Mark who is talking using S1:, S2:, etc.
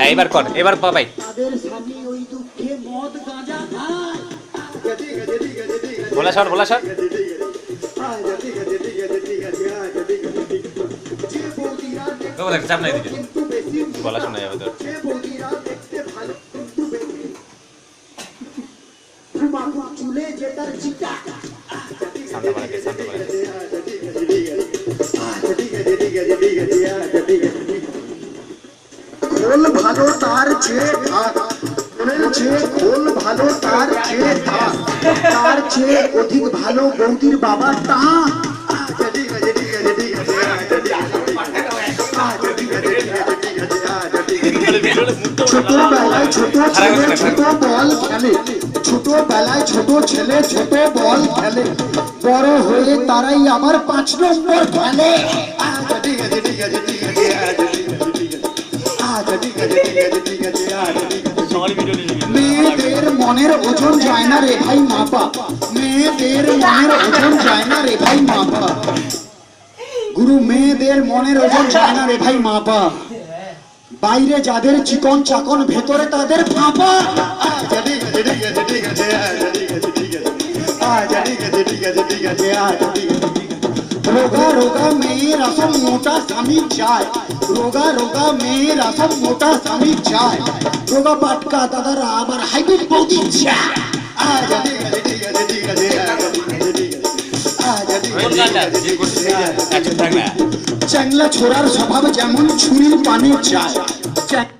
S1: হ্যাঁ এবার কর এবার পাবাই
S2: তাদের স্বামী ওই দুঃখে মদ গাঁজা খায়
S1: ভোলা সর ভোলা সর চাপ নাই দিকে গলা শোনা যাবে তোর
S2: চুলে যে তার চিটা
S1: শান্ত করে শান্ত করে দে।
S2: খোল ভালো তার চেয়ে ভালো তার চেয়ে তার চেয়ে অধিক ভালো বৌদির বাবা তা। ছোটবেলায় ছোট ছেলে, ছোট বল খেলে। ছোটবেলায় ছোট ছেলে, ছোট বল খেলে। বড় হয়ে তারাই আবার পাঁচ নম্বর খেলে। মেয়েদের মনের ওজন যায় না রে ভাই মাপা মেয়েদের মনের ওজন যায় না রে ভাই মাপা গুরু, মেয়েদের মনের ওজন যায় না রে ভাই মাপা বাইরে যাদের চিকন চাকন, ভেতরে তাদের ফাঁপা। ঠিক আছে ঠিক আছে ঠিক আছে ঠিক আছে ঠিক আছে আচ্ছা ঠিক আছে ঠিক আছে ঠিক আছে ঠিক আছে রোগা রোগা মেয়ের আসল মোটা স্বামী চায়। রোগা রোগা মেয়ের আসল মোটা স্বামী চায়। রোগা পাটকা দাদারা আবার হাইব্রিড বৌদি চায়। আচ্ছা ঠিক আছে ঠিক আছে আছে চ্যাংলা ছোড়ার স্বভাব যেমন ছুরির পানে চ্যাং-